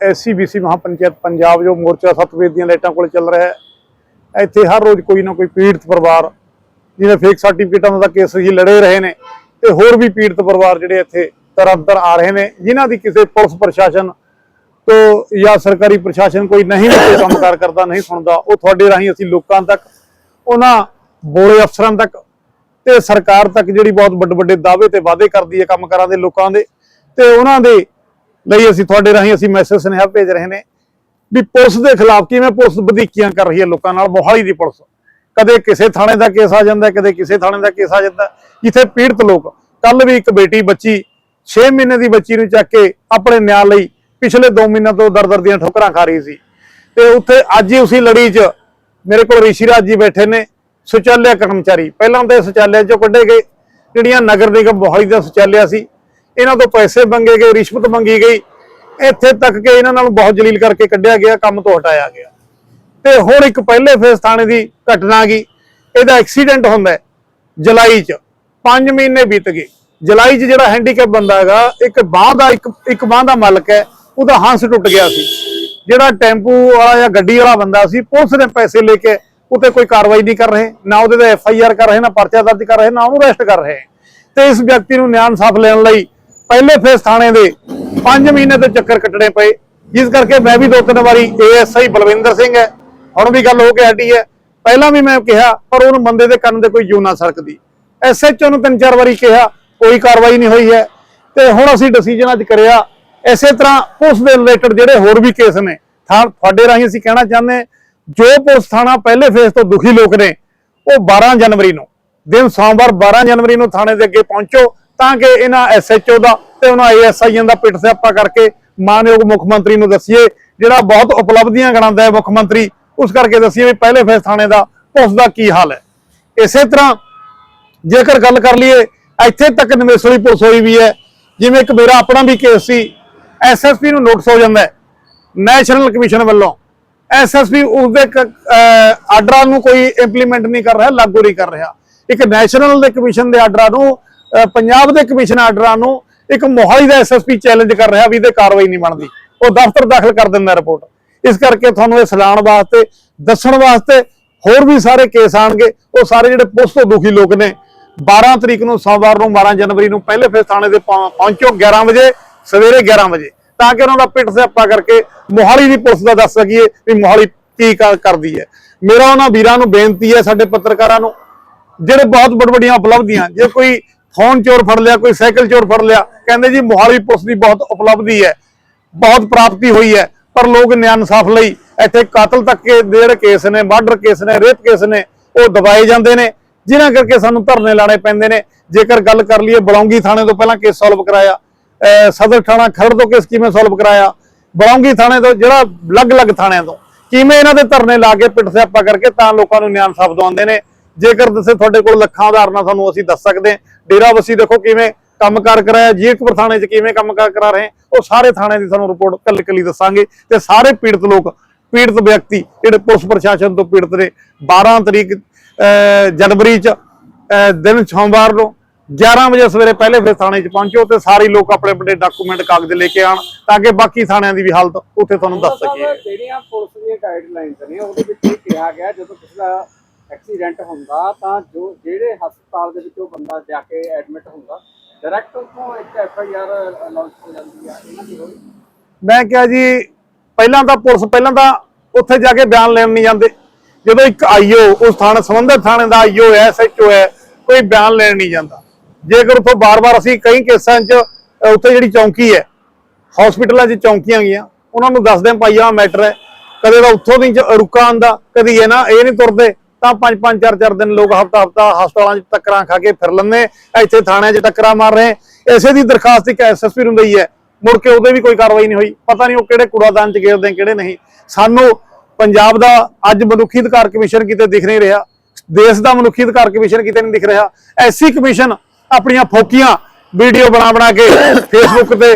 SCBC mahapanchayat Punjab ਜੋ ਮੋਰਚਾ ਸਤਵੇਦ ਦੀਆਂ ਲਾਈਟਾਂ ਕੋਲ ਚੱਲ ਰਿਹਾ ਹੈ। ਇੱਥੇ ਹਰ ਰੋਜ਼ ਕੋਈ ਨਾ ਕੋਈ ਪੀੜਤ ਪਰਿਵਾਰ ਜਿਹਨੇ ਫੇਕ ਸਰਟੀਫਿਕੇਟਾਂ ਦਾ ਕੇਸ ਹੀ ਲੜੇ ਰਹੇ ਨੇ ਤੇ ਹੋਰ ਵੀ ਪੀੜਤ ਪਰਿਵਾਰ ਜਿਹੜੇ ਇੱਥੇ ਤਰੰਤਰ ਆ ਰਹੇ ਨੇ, ਜਿਨ੍ਹਾਂ ਦੀ ਕਿਸੇ ਪੁਲਿਸ ਪ੍ਰਸ਼ਾਸਨ ਤੋਂ ਜਾਂ ਸਰਕਾਰੀ ਪ੍ਰਸ਼ਾਸਨ ਕੋਈ ਨਹੀਂ ਵੀ ਕੋਈ ਕੰਮਕਾਰ ਕਰਦਾ, ਨਹੀਂ ਸੁਣਦਾ, ਉਹ ਤੁਹਾਡੇ ਰਾਹੀਂ ਅਸੀਂ ਲੋਕਾਂ ਤੱਕ, ਉਹਨਾਂ ਬੋਲੇ ਅਫਸਰਾਂ ਤੱਕ ਤੇ ਸਰਕਾਰ ਤੱਕ ਜਿਹੜੀ ਬਹੁਤ ਵੱਡੇ ਵੱਡੇ ਦਾਅਵੇ ਤੇ ਵਾਅਦੇ ਕਰਦੀ ਹੈ ਕੰਮਕਾਰਾਂ ਦੇ, ਲੋਕਾਂ ਦੇ ਤੇ ਉਹਨਾਂ ਦੇ ਲਈ ਅਸੀਂ ਤੁਹਾਡੇ ਰਾਹੀਂ ਅਸੀਂ ਮੈਸੇਜ ਸੁਨੇਹਾ ਭੇਜ ਰਹੇ ਨੇ ਵੀ ਪੁਲਿਸ ਦੇ ਖਿਲਾਫ ਕਿਵੇਂ ਪੁਲਿਸ ਵਧੀਕੀਆਂ ਕਰ ਰਹੀ ਹੈ ਲੋਕਾਂ ਨਾਲ ਮੋਹਾਲੀ ਦੀ ਪੁਲਿਸ। ਕਦੇ ਕਿਸੇ ਥਾਣੇ ਦਾ ਕੇਸ ਆ ਜਾਂਦਾ, ਕਦੇ ਕਿਸੇ ਥਾਣੇ ਦਾ ਕੇਸ ਆ ਜਾਂਦਾ, ਜਿੱਥੇ ਪੀੜਤ ਲੋਕ ਕੱਲ ਵੀ ਇੱਕ ਬੇਟੀ ਬੱਚੀ 6 ਮਹੀਨੇ ਦੀ ਬੱਚੀ ਨੂੰ ਚੱਕ ਕੇ ਆਪਣੇ ਨਿਆਂ ਲਈ ਪਿਛਲੇ 2 ਮਹੀਨਿਆਂ ਤੋਂ ਦਰ-ਦਰ ਦੀਆਂ ਠੋਕਰਾਂ ਖਾ ਰਹੀ ਸੀ। ਤੇ ਉੱਥੇ ਅੱਜ ਹੀ ਉਸੇ ਲੜੀ 'ਚ ਮੇਰੇ ਕੋਲ ਰਿਸ਼ੀ ਰਾਜ ਜੀ ਬੈਠੇ ਨੇ, ਸੁਚਾਲਿਆ ਕਰਮਚਾਰੀ। ਪਹਿਲਾਂ ਤਾਂ ਇਹ ਸੁਚਾਲਿਆ 'ਚੋਂ ਕੱਢੇ ਗਏ, ਜਿਹੜੀਆਂ ਨਗਰ ਨਿਗਮ ਮੋਹਾਲੀ ਦਾ ਸੁਚਾਲਿਆ ਸੀ ਇਹਨਾਂ ਤੋਂ ਪੈਸੇ ਮੰਗੇ ਗਏ, ਰਿਸ਼ਵਤ ਮੰਗੀ ਗਈ। ਇੱਥੇ ਤੱਕ ਕਿ ਇਹਨਾਂ ਨੂੰ ਬਹੁਤ ਜਲੀਲ ਕਰਕੇ ਕੱਢਿਆ ਗਿਆ, ਕੰਮ ਤੋਂ ਹਟਾਇਆ ਗਿਆ। ਤੇ ਹੁਣ ਇੱਕ ਪਹਿਲੇ ਫੇਸ ਥਾਣੇ ਦੀ ਘਟਨਾ ਗਈ। ਇਹਦਾ ਐਕਸੀਡੈਂਟ ਹੁੰਦਾ ਜੁਲਾਈ 'ਚ। 5 ਮਹੀਨੇ ਬੀਤ ਗਏ। ਜੁਲਾਈ 'ਚ ਜਿਹੜਾ ਹੈਂਡੀਕੈਪ ਬੰਦਾ ਹੈਗਾ, ਇੱਕ ਬਾਹ ਦਾ, ਇੱਕ ਇੱਕ ਬਾਹ ਦਾ ਮਾਲਕ ਹੈ, ਉਹਦਾ ਹੰਸ ਟੁੱਟ ਗਿਆ ਸੀ। ਜਿਹੜਾ ਟੈਂਪੂ ਵਾਲਾ ਜਾਂ ਗੱਡੀ ਵਾਲਾ ਬੰਦਾ ਸੀ, ਪੁਲਿਸ ਨੇ ਪੈਸੇ ਲੈ ਕੇ ਉਤੇ ਕੋਈ ਕਾਰਵਾਈ ਨਹੀਂ ਕਰ ਰਹੇ, ਨਾ ਉਹਦੇ ਦਾ ਐਫ ਆਈ ਆਰ ਕਰ ਰਹੇ, ਨਾ ਪਰਚਾ ਦਰਜ ਕਰ ਰਹੇ, ਨਾ ਉਹਨੂੰ ਅਰੈਸਟ ਕਰ ਰਹੇ। ਤੇ ਇਸ ਵਿਅਕਤੀ ਨੂੰ ਨਿਆਂ ਇਨਸਾਫ ਲੈਣ ਲਈ ਪਹਿਲੇ ਫੇਸ ਥਾਣੇ ਦੇ 5 ਮਹੀਨੇ ਤੋਂ ਚੱਕਰ ਕੱਟਣੇ ਪਏ। ਜਿਸ ਕਰਕੇ ਮੈਂ ਵੀ ਦੋ ਤਿੰਨ ਵਾਰੀ ਏਐਸਆਈ ਬਲਵਿੰਦਰ ਸਿੰਘ ਹੈ। ਹੁਣ ਵੀ ਗੱਲ ਹੋ ਕੇ ਹਟੀ ਹੈ। ਪਹਿਲਾਂ ਵੀ ਮੈਂ ਕਿਹਾ ਪਰ ਉਹਨੂੰ ਬੰਦੇ ਦੇ ਕੰਨ ਤੇ ਕੋਈ ਜੂ ਸਰਕਦੀ। ਐਸਐਚਓ ਨੂੰ ਤਿੰਨ ਚਾਰ ਵਾਰੀ ਕਿਹਾ ਕੋਈ ਕਾਰਵਾਈ ਨਹੀਂ ਹੋਈ ਹੈ। ਤੇ ਹੁਣ ਅਸੀਂ ਡਿਸੀਜਨ ਅੱਜ ਕਰਿਆ ਇਸੇ ਤਰ੍ਹਾਂ ਪੁਲਿਸ ਦੇ ਰਿਲੇਟਡ ਜਿਹੜੇ ਹੋਰ ਵੀ ਕੇਸ ਨੇ ਥਾਂ ਤੁਹਾਡੇ ਰਾਹੀਂ ਅਸੀਂ ਕਹਿਣਾ ਚਾਹੁੰਦੇ ਹਾਂ, ਜੋ ਪੁਲਿਸ ਥਾਣਾ ਪਹਿਲੇ ਫੇਸ ਤੋਂ ਦੁਖੀ ਲੋਕ ਨੇ ਉਹ 12 ਜਨਵਰੀ ਨੂੰ ਦਿਨ ਸੋਮਵਾਰ 12 ਜਨਵਰੀ ਨੂੰ ਥਾਣੇ ਦੇ ਅੱਗੇ ਪਹੁੰਚੋ। ਤਾਂ ਕਿ ਇਹਨਾਂ ਐਸਐਚਓ ਦਾ ਤੇ ਉਹਨਾਂ ਏਐਸਆਈਆਂ ਦਾ ਪਿੱਟ ਸਿਆਪਾ ਕਰਕੇ ਮਾਨਯੋਗ ਮੁੱਖ ਮੰਤਰੀ ਨੂੰ ਦੱਸੀਏ, ਜਿਹੜਾ ਬਹੁਤ ਉਪਲਬਧੀਆਂ ਗਣਾਉਂਦਾ ਹੈ ਮੁੱਖ ਮੰਤਰੀ, ਉਸ ਕਰਕੇ ਦੱਸੀਏ ਵੀ ਪਹਿਲੇ ਫੇਸ ਥਾਣੇ ਦਾ ਪੁਲਿਸ ਦਾ ਕੀ ਹਾਲ ਹੈ। ਇਸੇ ਤਰ੍ਹਾਂ ਜੇਕਰ ਗੱਲ ਕਰ ਲਈਏ, ਇੱਥੇ ਤੱਕ ਨਵੇਸਲੀ ਪੁਲਿਸ ਹੋਈ ਵੀ ਹੈ, ਜਿਵੇਂ ਇੱਕ ਮੇਰਾ ਆਪਣਾ ਵੀ ਕੇਸ ਸੀ ਐਸਐਸਪੀ ਨੂੰ ਨੋਟਿਸ ਹੋ ਜਾਂਦਾ ਨੈਸ਼ਨਲ ਕਮਿਸ਼ਨ ਵੱਲੋਂ। ਐਸਐਸਪੀ ਉਸਦੇ ਕ- ਅਹ, ਆਰਡਰਾਂ ਨੂੰ ਕੋਈ ਇੰਪਲੀਮੈਂਟ ਨਹੀਂ ਕਰ ਰਿਹਾ, ਲਾਗੂ ਨਹੀਂ ਕਰ ਰਿਹਾ। ਇੱਕ ਨੈਸ਼ਨਲ ਦੇ ਕਮਿਸ਼ਨ ਦੇ ਆਰਡਰਾਂ ਨੂੰ ਪੰਜਾਬ ਦੇ ਕਮਿਸ਼ਨ ਆਰਡਰਾਂ ਨੂੰ ਇੱਕ ਮੋਹਾਲੀ ਦਾ ਐਸਐਸਪੀ ਚੈਲੰਜ ਕਰ ਰਿਹਾ ਵੀ ਇਹਦੇ ਕਾਰਵਾਈ ਨਹੀਂ ਬਣਦੀ। ਉਹ ਦਫ਼ਤਰ ਦਾਖਲ ਕਰ ਦਿੰਦਾ ਰਿਪੋਰਟ ਇਸ ਕਰਕੇ ਤੁਹਾਨੂੰ ਇਹ ਸਲਾਣ ਵਾਸਤੇ, ਦੱਸਣ ਵਾਸਤੇ ਹੋਰ ਵੀ ਸਾਰੇ ਕੇਸ ਆਣਗੇ। ਉਹ ਸਾਰੇ ਜਿਹੜੇ ਪੁਲਿਸ ਤੋਂ ਦੁਖੀ ਲੋਕ ਨੇ 12 ਤਰੀਕ ਨੂੰ ਸੋਮਵਾਰ ਨੂੰ 12 ਜਨਵਰੀ ਨੂੰ ਪਹਿਲੇ ਫੇਸ ਥਾਣੇ ਦੇ ਪਹੁੰ- ਪਹੁੰਚੋ 11 ਵਜੇ, ਸਵੇਰੇ 11 ਵਜੇ। ਤਾਂ ਕਿ ਉਹਨਾਂ ਦਾ ਪਿੱਟ ਸਿਆਪਾ ਕਰਕੇ ਮੋਹਾਲੀ ਦੀ ਪੁਲਿਸ ਦਾ ਦੱਸ ਸਕੀਏ ਵੀ ਮੋਹਾਲੀ ਕੀ ਕਰਦੀ ਹੈ। ਮੇਰਾ ਉਹਨਾਂ ਵੀਰਾਂ ਨੂੰ ਬੇਨਤੀ ਹੈ, ਸਾਡੇ ਪੱਤਰਕਾਰਾਂ ਨੂੰ, ਜਿਹੜੇ ਬਹੁਤ ਵੱਡ ਵੱਡੀਆਂ ਉਪਲਬਧੀਆਂ, ਜੇ ਕੋਈ ਫੋਨ ਚੋਰ ਫੜ ਲਿਆ, ਕੋਈ ਸਾਈਕਲ ਚੋਰ ਫੜ ਲਿਆ। ਕਹਿੰਦੇ ਜੀ, ਮੋਹਾਲੀ ਪੁਲਿਸ ਦੀ ਬਹੁਤ ਉਪਲਬਧੀ ਹੈ, ਬਹੁਤ ਪ੍ਰਾਪਤੀ ਹੋਈ ਹੈ, ਪਰ ਲੋਕ ਨਿਆਂ ਇਨਸਾਫ ਲਈ ਇੱਥੇ ਕਾਤਲ ਤੱਕ ਦੇ ਜਿਹੜੇ ਕੇਸ ਨੇ, ਮਰਡਰ ਕੇਸ ਨੇ, ਰੇਪ ਕੇਸ ਨੇ, ਉਹ ਦਬਾਏ ਜਾਂਦੇ ਨੇ, ਜਿਨ੍ਹਾਂ ਕਰਕੇ ਸਾਨੂੰ ਧਰਨੇ ਲਾਣੇ ਪੈਂਦੇ ਨੇ। ਜੇਕਰ ਗੱਲ ਕਰ ਲਈਏ ਬਲੌਂਗੀ ਥਾਣੇ ਤੋਂ ਪਹਿਲਾਂ ਕੇਸ ਸੋਲਵ ਕਰਾਇਆ ਸਦਰ ਥਾਣਾ ਖਰੜ ਤੋਂ ਕੇਸ ਕਿਵੇਂ ਸੋਲਵ ਕਰਾਇਆ, ਬਲੌਂਗੀ ਥਾਣੇ ਤੋਂ, ਜਿਹੜਾ ਅਲੱਗ-ਅਲੱਗ ਥਾਣਿਆਂ ਤੋਂ, ਕਿਵੇਂ ਇਹਨਾਂ ਦੇ ਧਰਨੇ ਲਾ ਕੇ ਪਿੱਟ ਸਿਆਪਾ ਕਰਕੇ ਤਾਂ ਲੋਕਾਂ ਨੂੰ ਨਿਆਂ ਇਨਸਾਫ ਦਵਾਉਂਦੇ ਨੇ ਜੇਕਰ ਦੱਸੇ ਤੁਹਾਡੇ ਕੋਲ ਲੱਖਾਂ ਉਦਾਹਰਨਾਂ ਤੁਹਾਨੂੰ ਅਸੀਂ ਦੱਸ ਸਕਦੇ ਡੇਰਾ ਵਸੀ ਦੇਖੋ ਕਿਵੇਂ ਕੰਮਕਾਰ ਕਰਾਇਆ, ਜੀਰਕਪੁਰ ਥਾਣੇ 'ਚ ਕਿਵੇਂ ਕੰਮਕਾਰ ਕਰਾ ਰਹੇ ਉਹ ਸਾਰੇ ਥਾਣੇ ਦੀ ਤੁਹਾਨੂੰ ਰਿਪੋਰਟ ਕੱਲ ਕੱਲੀ ਦੱਸਾਂਗੇ ਤੇ ਸਾਰੇ ਪੀੜਤ ਲੋਕ, ਪੀੜਤ ਵਿਅਕਤੀ ਜਿਹੜੇ ਪੁਲਿਸ ਪ੍ਰਸ਼ਾਸਨ ਤੋਂ ਪੀੜਤ ਨੇ 12 ਤਰੀਕ ਜਨਵਰੀ 'ਚ ਦਿਨ ਸੋਮਵਾਰ ਨੂੰ 11 ਵਜੇ ਸਵੇਰੇ ਪਹਿਲੇ ਫਿਰ ਥਾਣੇ 'ਚ ਪਹੁੰਚੋ ਤੇ ਸਾਰੇ ਲੋਕ ਆਪਣੇ ਆਪਣੇ ਡਾਕੂਮੈਂਟ ਕਾਗਜ਼ ਲੈ ਕੇ ਆਣ ਤਾਂ ਕਿ ਬਾਕੀ ਥਾਣਿਆਂ ਦੀ ਵੀ ਹਾਲਤ ਉੱਥੇ ਤੁਹਾਨੂੰ ਦੱਸ ਸਕੀਏ। ਜਿਹੜੀਆਂ ਪੁਲਿਸ ਦੀਆਂ ਗਾਈਡਲਾਈਨਸ ਨੇ, ਉਹਦੇ ਵਿੱਚ ਇਹ ਕਿਹਾ ਗਿਆ, ਜਦੋਂ ਕਿਸੇ ਦਾ ਐਕਸੀਡੈਂਟ ਹੁੰਦਾ ਤਾਂ ਜੋ ਜਿਹੜੇ ਹਸਪਤਾਲ ਦੇ ਵਿੱਚ ਉਹ ਬੰਦਾ ਜਾ ਕੇ ਐਡਮਿਟ ਹੁੰਦਾ। ਡਾਇਰੈਕਟ ਉਥੋਂ ਇੱਕ ਐਫ ਆਈ ਆਰ ਅਨਾਉਂਸ ਹੋ ਜਾਂਦੀ ਆ। ਇਹਨਾਂ ਦੀ ਹੋਈ। ਮੈਂ ਕਿਹਾ ਜੀ, ਪਹਿਲਾਂ ਤਾਂ ਪੁਲਿਸ, ਪਹਿਲਾਂ ਤਾਂ ਉੱਥੇ ਜਾ ਕੇ ਬਿਆਨ ਲੈਣ ਨਹੀਂ ਜਾਂਦੇ। ਜਦੋਂ ਇੱਕ ਆਈਓ ਉਸ ਥਾਣੇ, ਸੰਬੰਧਿਤ ਥਾਣੇ ਦਾ ਆਈਓ ਹੈ ਐਸਐਚਓ ਹੈ, ਕੋਈ ਬਿਆਨ ਲੈਣ ਨਹੀਂ ਜਾਂਦਾ। ਜੇਕਰ ਉੱਥੋਂ ਬਾਰ-ਬਾਰ ਅਸੀਂ ਕਈ ਕੇਸਾਂ 'ਚ ਉੱਥੇ ਜਿਹੜੀ ਚੌਂਕੀ ਹੈ ਹਸਪੀਟਲਾਂ 'ਚ ਚੌਂਕੀਆਂ ਗਈਆਂ, ਉਹਨਾਂ ਨੂੰ ਦੱਸਦੇ ਹਾਂ ਭਾਈ, ਆਹ ਮੈਟਰ ਹੈ। ਕਦੇ ਤਾਂ ਉੱਥੋਂ ਦੀ ਰੁਕਾ ਆਂਦਾ ਕਦੀ ਇਹ ਨਾ, ਇਹ ਨਹੀਂ ਤੁਰਦੇ। ਤਾਂ ਪੰਜ ਪੰਜ, ਚਾਰ ਚਾਰ ਦਿਨ ਲੋਕ ਹਫਤਾ ਹਫਤਾ ਹਸਪਤਾਲਾਂ 'ਚ ਟੱਕਰਾਂ ਖਾ ਕੇ ਫਿਰ ਲੈਂਦੇ ਇੱਥੇ ਥਾਣਿਆਂ 'ਚ ਟੱਕਰਾਂ ਮਾਰ ਰਹੇ ਇਸੇ ਦੀ ਦਰਖਾਸਤ ਇੱਕ ਐਸਐਸਪੀ ਨੂੰ ਦਈ ਹੈ। ਮੁੜ ਕੇ ਉਹਦੇ ਵੀ ਕੋਈ ਕਾਰਵਾਈ ਨਹੀਂ ਹੋਈ। ਪਤਾ ਨਹੀਂ ਉਹ ਕਿਹੜੇ ਕੂੜਾਦਾਨ 'ਚ ਗੇਰਦੇ ਕਿਹੜੇ ਨਹੀਂ। ਸਾਨੂੰ ਪੰਜਾਬ ਦਾ ਅੱਜ ਮਨੁੱਖੀ ਅਧਿਕਾਰ ਕਮਿਸ਼ਨ ਕਿਤੇ ਦਿਖ ਨਹੀਂ ਰਿਹਾ। ਦੇਸ਼ ਦਾ ਮਨੁੱਖੀ ਅਧਿਕਾਰ ਕਮਿਸ਼ਨ ਕਿਤੇ ਨਹੀਂ ਦਿਖ ਰਿਹਾ। ਐਸੀ ਕਮਿਸ਼ਨ ਆਪਣੀਆਂ ਫੋਕੀਆਂ ਵੀਡੀਓ ਬਣਾ ਬਣਾ ਕੇ ਫੇਸਬੁੱਕ ਤੇ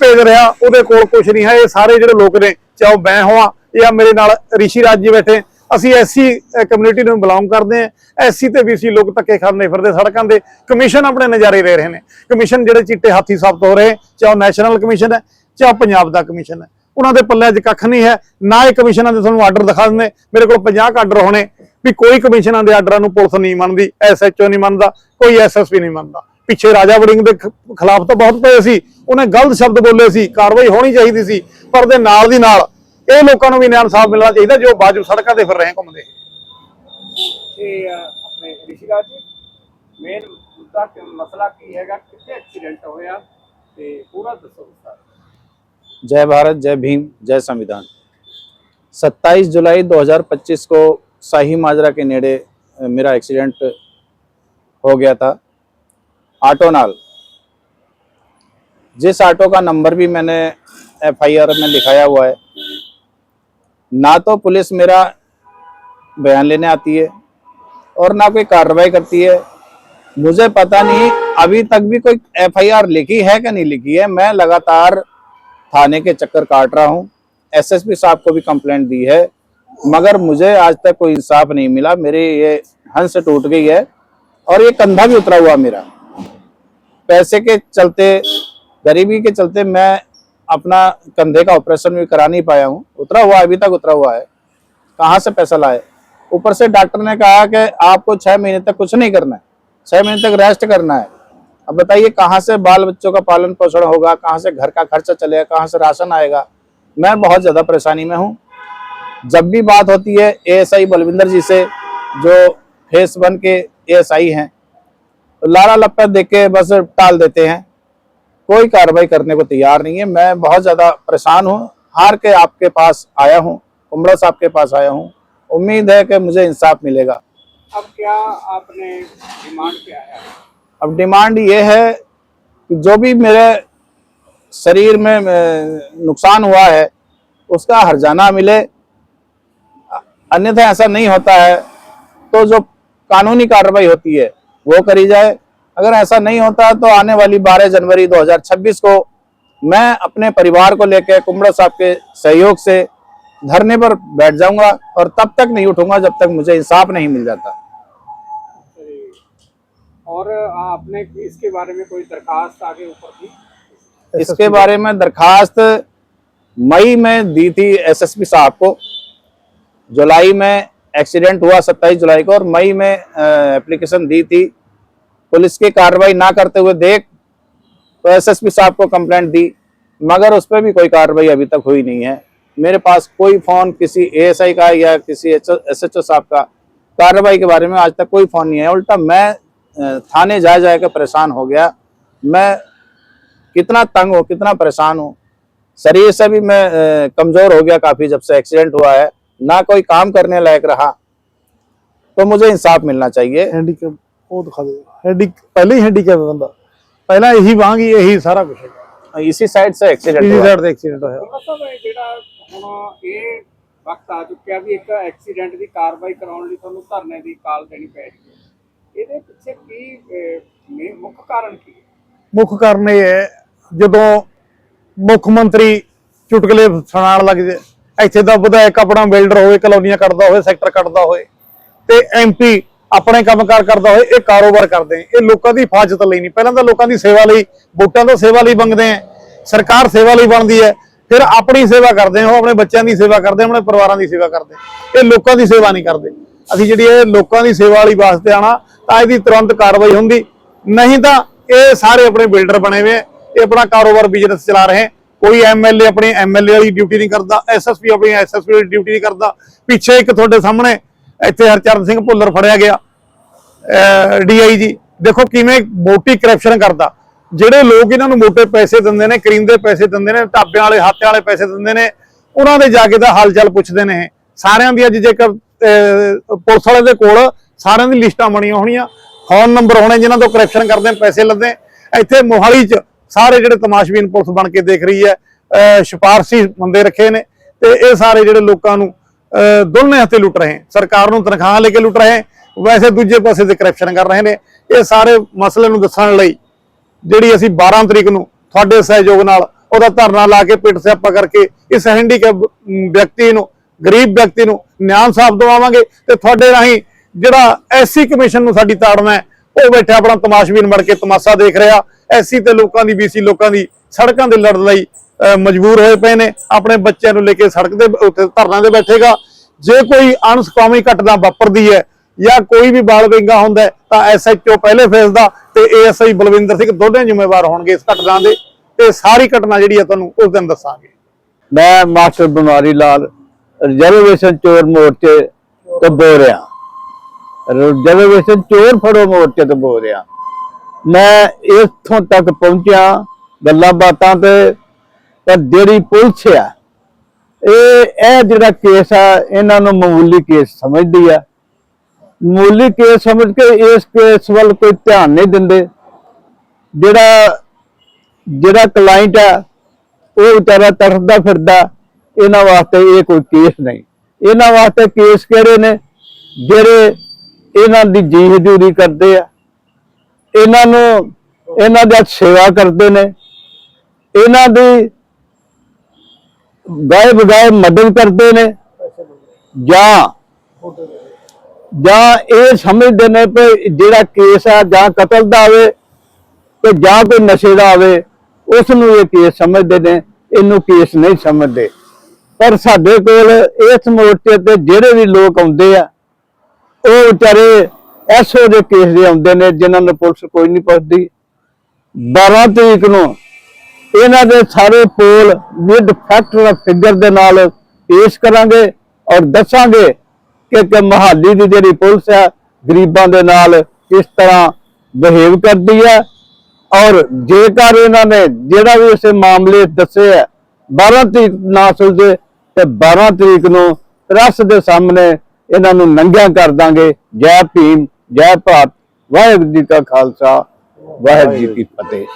ਭੇਜ ਰਿਹਾ। ਉਹਦੇ ਕੋਲ ਕੁਝ ਨਹੀਂ ਹੈ। ਇਹ ਸਾਰੇ ਜਿਹੜੇ ਲੋਕ ਨੇ, ਚਾਹੇ ਮੈਂ ਹੋਵਾਂ ਜਾਂ ਮੇਰੇ ਨਾਲ ਰਿਸ਼ੀ ਰਾਜ ਜੀ ਬੈਠੇ। ਅਸੀਂ ਐਸੀ ਕਮਿਊਨਿਟੀ ਨੂੰ ਬਿਲੋਂਗ ਕਰਦੇ ਹਾਂ, ਐਸੀ ਤੇ ਬੀਸੀ ਲੋਕ ਧੱਕੇ ਖਾਂਦੇ ਫਿਰਦੇ ਸੜਕਾਂ ਦੇ। ਕਮਿਸ਼ਨ ਆਪਣੇ ਨਜ਼ਾਰੇ ਲੈ ਰਹੇ ਨੇ। ਕਮਿਸ਼ਨ ਜਿਹੜੇ ਚਿੱਟੇ ਹਾਥੀ ਸਾਬਤ ਹੋ ਰਹੇ, ਚਾਹੇ ਉਹ ਨੈਸ਼ਨਲ ਕਮਿਸ਼ਨ ਹੈ, ਚਾਹੇ ਉਹ ਪੰਜਾਬ ਦਾ ਕਮਿਸ਼ਨ ਹੈ। ਉਹਨਾਂ ਦੇ ਪੱਲੇ 'ਚ ਕੱਖ ਨਹੀਂ ਹੈ, ਨਾ ਇਹ ਕਮਿਸ਼ਨਾਂ ਦੇ ਤੁਹਾਨੂੰ ਆਰਡਰ ਦਿਖਾ ਦਿੰਦੇ। ਮੇਰੇ ਕੋਲ 50 ਆਰਡਰ ਹੋਣੇ, ਵੀ ਕੋਈ ਕਮਿਸ਼ਨਾਂ ਦੇ ਆਰਡਰਾਂ ਨੂੰ ਪੁਲਿਸ ਨਹੀਂ ਮੰਨਦੀ ਐਸਐਚਓ ਨਹੀਂ ਮੰਨਦਾ, ਕੋਈ ਐਸਐਸਪੀ ਨਹੀਂ ਮੰਨਦਾ। ਪਿੱਛੇ ਰਾਜਾ ਵੜਿੰਗ ਦੇ ਖਿਲਾਫ ਤਾਂ ਬਹੁਤ ਪਏ ਸੀ, ਉਹਨੇ ਗਲਤ ਸ਼ਬਦ ਬੋਲੇ ਸੀ, ਕਾਰਵਾਈ ਹੋਣੀ ਚਾਹੀਦੀ ਸੀ, ਪਰ ਦੇ ਨਾਲ ਦੀ ਨਾਲ ਇਹ ਲੋਕਾਂ ਨੂੰ ਵੀ ਨਿਆਂ ਇਨਸਾਫ ਮਿਲਣਾ ਚਾਹੀਦਾ ਜੋ ਬਾਜੂ ਸੜਕਾਂ ਤੇ ਫਿਰ ਰਹੇ ਘੁੰਮਦੇ ਤੇ ਅਹ, ਆਪਣੇ ਰਿਸ਼ੀਰਾਜ ਜੀ ਮੇਨ ਮੁੱਦਾ ਕਿ ਮਸਲਾ ਕੀ ਹੈਗਾ ਕਿੱਥੇ ਐਕਸੀਡੈਂਟ ਹੋਇਆ ਤੇ ਪੂਰਾ ਦੱਸੋ ਵਿਸਤਾਰ जय भारत जय भीम जय संविधान 27 जुलाई 2025 को शाही माजरा के नेड़े अ, मेरा एक्सीडेंट हो गया था ऑटो नाल जिस ऑटो का नंबर भी मैंने एफआईआर में लिखाया हुआ है ना तो पुलिस मेरा बयान लेने आती है और ना कोई कार्रवाई करती है। मुझे पता नहीं अभी तक भी कोई एफआईआर लिखी है कि नहीं लिखी है। मैं लगातार थाने के चक्कर काट रहा हूँ। एसएसपी साहब को भी कंप्लेंट दी है। मगर मुझे आज तक कोई इंसाफ नहीं मिला। मेरी ये हंस टूट गई है और ये कंधा भी उतरा हुआ मेरा। पैसे के चलते, गरीबी के चलते मैं अपना कंधे का ऑपरेशन भी करा नहीं पाया हूँ। उतरा हुआ, अभी तक उतरा हुआ है। कहाँ से पैसा लाए? ऊपर से डॉक्टर ने कहा कि आपको छह महीने तक कुछ नहीं करना है। छह महीने तक रेस्ट करना है। अब बताइए, कहाँ से बाल बच्चों का पालन पोषण होगा? कहाँ से घर का खर्चा चलेगा? कहाँ से राशन आएगा? मैं बहुत ज़्यादा परेशानी में हूँ। जब भी बात होती है एएसआई बलविंदर जी से, जो फेस बन के एएसआई हैं, लारा लप्पा देख के बस टाल देते हैं। कोई कार्रवाई करने को तैयार नहीं है। मैं बहुत ज़्यादा परेशान हूँ। हार के आपके पास आया हूँ कुमड़ा साहब के पास आया हूँ। उम्मीद है कि मुझे इंसाफ मिलेगा। अब क्या आपने डिमांड क्या है अब डिमांड ये है कि जो भी मेरे शरीर में नुकसान हुआ है उसका हर्जाना मिले। अन्यथा ऐसा नहीं होता है। तो जो कानूनी कार्रवाई होती है वो करी जाए। अगर ऐसा नहीं होता तो आने वाली 12 जनवरी 2026 को मैं अपने परिवार को लेकर कुमड़ा साहब के सहयोग से धरने पर बैठ जाऊँगा और तब तक नहीं उठूँगा जब तक मुझे इंसाफ नहीं मिल जाता। और आपने इसके बारे में कोई दरखास्त आगे ऊपर की? इसके बारे में दरखास्त मई में दी थी एसएसपी साहब को। जुलाई में एक्सीडेंट हुआ 27 जुलाई को और मई में एप्लीकेशन दी थी पुलिस की कार्रवाई ना करते हुए देख तो एसएसपी साहब को कंप्लेंट दी, मगर उस पर भी कोई कार्रवाई अभी तक हुई नहीं है। मेरे पास कोई फ़ोन किसी एएसआई का या किसी एसएचओ साहब का कार्रवाई के बारे में आज तक कोई फ़ोन नहीं है। उल्टा मैं थाने जाए जाकर परेशान हो गया। मैं कितना तंग हो, कितना परेशान हूँ। शरीर से भी मैं कमज़ोर हो गया काफ़ी जब से एक्सीडेंट हुआ है। ना कोई काम करने लायक रहा। तो मुझे इंसाफ मिलना चाहिए। हैंडीकैप बहुत दिखा देगा ਦਿਖਾ ਦਿਓ ਹੈਂਡੀ ਪਹਿਲੇ ਹੀ ਹੈਂਡੀਕੈਪ ਬੰਦਾ ਪਹਿਲਾਂ ਇਹੀ ਵਾਂਗੀ ਇਹੀ ਸਾਰਾ ਕੁਝ ਹੈਗਾ इसी साइड से एक्सीडेंट ਇਜੀ हुआ ਸਾਈਡ ਤੇ ਐਕਸੀਡੈਂਟ ਹੋਇਆ ਮਤਲਬ ਇਹ ਜਿਹੜਾ ਹੁਣ ਇਹ ਵਕਤ ਆ ਚੁੱਕਿਆ ਵੀ ਇੱਕ ਐਕਸੀਡੈਂਟ ਦੀ ਕਾਰਵਾਈ ਕਰਾਉਣ ਲਈ ਤੁਹਾਨੂੰ ਧਰਨੇ ਦੀ ਕਾਲ ਦੇਣੀ ਪੈ ਰਹੀ ਹੈ ਇਹਦੇ ਪਿੱਛੇ ਕੀ ਅਹ, ਮੇ- ਮੁੱਖ ਕਾਰਨ ਕੀ ਹੈ ਮੁੱਖ ਕਾਰਨ ਇਹ ਹੈ ਜਦੋਂ ਮੁੱਖ ਮੰਤਰੀ ਚੁਟਕਲੇ ਸੁਣਾਉਣ ਲੱਗ ਜੇ ਇੱਥੇ ਦਾ ਵਿਧਾਇਕ ਆਪਣਾ ਬਿਲਡਰ ਹੋਵੇ ਕਲੋਨੀਆਂ ਕੱਟਦਾ ਹੋਵੇ ਸੈਕਟਰ ਕੱਟਦਾ ਹੋਵੇ ਤੇ ਐਮਪੀ ਆਪਣੇ ਕੰਮਕਾਰ ਕਰਦਾ ਹੋਏ, ਇਹ ਕਾਰੋਬਾਰ ਕਰਦੇ ਇਹ ਲੋਕਾਂ ਦੀ ਹਿਫਾਜ਼ਤ ਲਈ ਨਹੀਂ। ਪਹਿਲਾਂ ਤਾਂ ਲੋਕਾਂ ਦੀ ਸੇਵਾ ਲਈ, ਵੋਟਾਂ ਤੋਂ ਸੇਵਾ ਲਈ ਮੰਗਦੇ ਆ। ਸਰਕਾਰ ਸੇਵਾ ਲਈ ਬਣਦੀ ਹੈ। ਫਿਰ ਆਪਣੀ ਸੇਵਾ ਕਰਦੇ ਆ, ਉਹ ਆਪਣੇ ਬੱਚਿਆਂ ਦੀ ਸੇਵਾ ਕਰਦੇ ਆਪਣੇ ਪਰਿਵਾਰਾਂ ਦੀ ਸੇਵਾ ਕਰਦੇ ਇਹ ਲੋਕਾਂ ਦੀ ਸੇਵਾ ਨਹੀਂ ਕਰਦੇ। ਅਸੀਂ ਜਿਹੜੀ ਇਹ ਲੋਕਾਂ ਦੀ ਸੇਵਾ ਵਾਲੀ ਵਾਸਤੇ ਆਣਾ ਤਾਂ ਇਹਦੀ ਤੁਰੰਤ ਕਾਰਵਾਈ ਹੁੰਦੀ। ਨਹੀਂ ਤਾਂ ਇਹ ਸਾਰੇ ਆਪਣੇ ਬਿਲਡਰ ਬਣੇ ਹੋਏ ਆ। ਇਹ ਆਪਣਾ ਕਾਰੋਬਾਰ ਬਿਜ਼ਨਸ ਚਲਾ ਰਹੇ ਹੈ। ਕੋਈ ਐਮਐਲਏ ਆਪਣੀ ਐਮਐਲਏ ਵਾਲੀ ਡਿਊਟੀ ਨਹੀਂ ਕਰਦਾ ਐਸਐਸਪੀ ਆਪਣੀ ਐਸਐਸਪੀ ਵਾਲੀ ਡਿਊਟੀ ਨਹੀਂ ਕਰਦਾ। ਪਿੱਛੇ ਇੱਕ ਤੁਹਾਡੇ ਸਾਹਮਣੇ ਇੱਥੇ ਹਰਚਰਨ ਸਿੰਘ ਭੁੱਲਰ ਫੜਿਆ ਗਿਆ ਡੀਆਈਜੀ ਦੇਖੋ ਕਿਵੇਂ ਮੋਟੀ ਕਰਪਸ਼ਨ ਕਰਦਾ। ਜਿਹੜੇ ਲੋਕ ਇਹਨਾਂ ਨੂੰ ਮੋਟੇ ਪੈਸੇ ਦਿੰਦੇ ਨੇ ਕਰੀਂਦੇ ਪੈਸੇ ਦਿੰਦੇ ਨੇ, ਢਾਬਿਆਂ ਵਾਲੇ ਹਾਤਿਆਂ ਵਾਲੇ ਪੈਸੇ ਦਿੰਦੇ ਨੇ, ਉਹਨਾਂ ਦੇ ਜਾ ਕੇ ਦਾ ਹਾਲ ਚਾਲ ਪੁੱਛਦੇ ਨੇ ਇਹ। ਸਾਰਿਆਂ ਦੀ ਅੱਜ ਜੇਕਰ ਪੁਲਿਸ ਵਾਲੇ ਦੇ ਕੋਲ ਸਾਰਿਆਂ ਦੀ ਲਿਸਟਾਂ ਬਣੀਆਂ ਹੋਣੀਆਂ। ਫੋਨ ਨੰਬਰ ਹੋਣੇ ਜਿਨ੍ਹਾਂ ਤੋਂ ਕਰਪਸ਼ਨ ਕਰਦੇ ਪੈਸੇ ਲੈਂਦੇ। ਇੱਥੇ ਮੋਹਾਲੀ 'ਚ ਸਾਰੇ ਜਿਹੜੇ ਤਮਾਸ਼ਬੀਨ ਪੁਲਿਸ ਬਣ ਕੇ ਦੇਖ ਰਹੀ ਹੈ ਸਿਫਾਰਸ਼ੀ ਬੰਦੇ ਰੱਖੇ ਨੇ। ਤੇ ਇਹ ਸਾਰੇ ਜਿਹੜੇ ਲੋਕਾਂ ਨੂੰ ਦੋਨੇ ਹੱਥੇ ਲੁੱਟ ਰਹੇ ਸਰਕਾਰ ਨੂੰ ਤਨਖਾਹ ਲੈ ਕੇ ਲੁੱਟ ਰਹੇ ਵੈਸੇ ਦੂਜੇ ਪਾਸੇ ਤੇ ਕਰਪਸ਼ਨ ਕਰ ਰਹੇ ਨੇ। ਇਹ ਸਾਰੇ ਮਸਲੇ ਨੂੰ ਦੱਸਣ ਲਈ ਜਿਹੜੀ ਅਸੀਂ 12 ਤਰੀਕ ਨੂੰ ਤੁਹਾਡੇ ਸਹਿਯੋਗ ਨਾਲ ਉਹਦਾ ਧਰਨਾ ਲਾ ਕੇ ਪਿੱਟ ਸਿਆਪਾ ਕਰਕੇ ਇਸ ਹੈਂਡੀਕੈਪ ਵਿਅਕਤੀ ਨੂੰ, ਗਰੀਬ ਵਿਅਕਤੀ ਨੂੰ ਨਿਆਂ ਸਾਫ਼ ਦਵਾਵਾਂਗੇ ਤੇ ਤੁਹਾਡੇ ਰਾਹੀਂ ਜਿਹੜਾ ਐਸਸੀ ਕਮਿਸ਼ਨ ਨੂੰ ਸਾਡੀ ਤਾੜਨਾ ਹੈ ਉਹ ਬੈਠਾ ਆਪਣਾ ਤਮਾਸ਼ਬੀਨ ਬਣ ਕੇ ਤਮਾਸ਼ਾ ਦੇਖ ਰਿਹਾ। ਐਸਸੀ ਤੇ ਲੋਕਾਂ ਦੀ, ਬੀਸੀ ਲੋਕਾਂ ਦੀ ਸੜਕਾਂ ਦੇ ਲੜ ਲਈ ਮਜਬੂਰ ਹੋਏ ਪਏ ਨੇ, ਆਪਣੇ ਬੱਚਿਆਂ ਨੂੰ ਲੈ ਕੇ ਸੜਕ ਦੇ ਉੱਤੇ ਧਰਨਾ ਦੇ ਬੈਠੇਗਾ। ਜੇ ਕੋਈ ਅਣਸੁਖਾਵੀ ਘਟਨਾ ਵਾਪਰਦੀ ਹੈ ਜਾਂ ਕੋਈ ਵੀ ਬਾਲ ਵਿੰਗਾ ਹੁੰਦਾ ਤਾਂ ਐਸਐਚਓ ਪਹਿਲੇ ਫੇਸ ਦਾ ਤੇ ਏਐਸਆਈ ਬਲਵਿੰਦਰ ਸਿੰਘ ਦੋਨੇ ਜ਼ਿੰਮੇਵਾਰ ਹੋਣਗੇ ਇਸ ਘਟਨਾ ਦੇ ਤੇ ਸਾਰੀ ਘਟਨਾ ਜਿਹੜੀ ਹੈ ਤੁਹਾਨੂੰ ਉਸ ਦਿਨ ਦੱਸਾਂਗੇ। ਮੈਂ ਮਾਸਟਰ ਬਿਮਾਰੀ ਲਾਲ ਰਿਜ਼ਰਵੇਸ਼ਨ ਚੋਰ ਮੋਰਚੇ ਤੋਂ ਬੋਲ ਰਿਹਾ। ਰਿਜ਼ਰਵੇਸ਼ਨ ਚੋਰ ਫੜੋ ਮੋਰਚੇ ਤੋਂ ਬੋਲ ਰਿਹਾ। ਮੈਂ ਇੱਥੋਂ ਤੱਕ ਪਹੁੰਚਿਆ, ਗੱਲਾਂ ਬਾਤਾਂ ਤੇ ਪਰ ਜਿਹੜੀ ਪੁਲਿਸ ਆ, ਇਹ ਇਹ ਜਿਹੜਾ ਕੇਸ ਆ, ਇਹਨਾਂ ਨੂੰ ਮਾਮੂਲੀ ਕੇਸ ਸਮਝਦੀ ਆ। ਮਾਮੂਲੀ ਕੇਸ ਸਮਝ ਕੇ ਇਸ ਕੇਸ ਵੱਲ ਕੋਈ ਧਿਆਨ ਨਹੀਂ ਦਿੰਦੇ। ਜਿਹੜਾ ਜਿਹੜਾ ਕਲਾਇੰਟ ਆ, ਉਹ ਵਿਚਾਰਾ ਤੜਫਦਾ ਫਿਰਦਾ, ਇਹਨਾਂ ਵਾਸਤੇ ਇਹ ਕੋਈ ਕੇਸ ਨਹੀਂ। ਇਹਨਾਂ ਵਾਸਤੇ ਕੇਸ ਕਿਹੜੇ ਨੇ? ਜਿਹੜੇ ਇਹਨਾਂ ਦੀ ਜੀ ਹਜ਼ੂਰੀ ਕਰਦੇ ਆ। ਇਹਨਾਂ ਨੂੰ, ਇਹਨਾਂ ਦਾ ਸੇਵਾ ਕਰਦੇ ਨੇ। ਇਹਨਾਂ ਦੀ ਗਾਏ ਬਗਾਏ ਮਦਦ ਕਰਦੇ ਨੇ। ਜਾਂ ਜਾਂ ਇਹ ਸਮਝਦੇ ਨੇ ਕਿ ਜਿਹੜਾ ਕੇਸ ਆ ਜਾਂ ਕਤਲ ਦਾ ਆਵੇ ਤੇ ਜਾਂ ਕੋਈ ਨਸ਼ੇ ਦਾ ਆਵੇ ਉਸ ਨੂੰ ਇਹ ਕੇਸ ਸਮਝਦੇ ਨੇ, ਇਹਨੂੰ ਕੇਸ ਨਹੀਂ ਸਮਝਦੇ। ਪਰ ਸਾਡੇ ਕੋਲ ਇਸ ਮੋਰਚੇ ਤੇ ਜਿਹੜੇ ਵੀ ਲੋਕ ਆਉਂਦੇ ਆ, ਉਹ ਵਿਚਾਰੇ ਐਸੋ ਦੇ ਕੇਸ ਦੇ ਆਉਂਦੇ ਨੇ ਜਿਨ੍ਹਾਂ ਨੂੰ ਪੁਲਿਸ ਕੋਈ ਨਹੀਂ ਪੁੱਛਦੀ। 12 ਤਰੀਕ ਨੂੰ ਇਹਨਾਂ ਦੇ ਸਾਰੇ ਪੋਲ ਵਿਦ ਫੈਕਟ ਫਿਗਰ ਦੇ ਨਾਲ ਪੇਸ਼ ਕਰਾਂਗੇ ਔਰ ਦੱਸਾਂਗੇ ਕਿ ਕਿ ਮਹਾਲੀ ਦੀ ਜਿਹੜੀ ਪੁਲਿਸ ਹੈ, ਗਰੀਬਾਂ ਦੇ ਨਾਲ ਕਿਸ ਤਰ੍ਹਾਂ ਬਿਹੇਵ ਕਰਦੀ ਹੈ ਔਰ ਜੇਕਰ ਇਹਨਾਂ ਨੇ ਜਿਹੜਾ ਵੀ ਇਸੇ ਮਾਮਲੇ ਦੱਸਿਆ ਦੱਸੇ ਹੈ 12 ਤਰੀਕ ਨਾ ਸੁਲਝੇ ਤੇ 12 ਤਰੀਕ ਨੂੰ ਪ੍ਰੈਸ ਦੇ ਸਾਹਮਣੇ ਇਹਨਾਂ ਨੂੰ ਨੰਗਿਆ ਕਰ ਦਾਂਗੇ। ਜੈ ਭੀਮ, ਜੈ ਭਾਰਤ, ਵਾਹਿਗੁਰੂ ਜੀ ਕਾ ਖਾਲਸਾ, ਵਾਹਿਗੁਰੂ ਜੀ ਕੀ ਫਤਿਹ।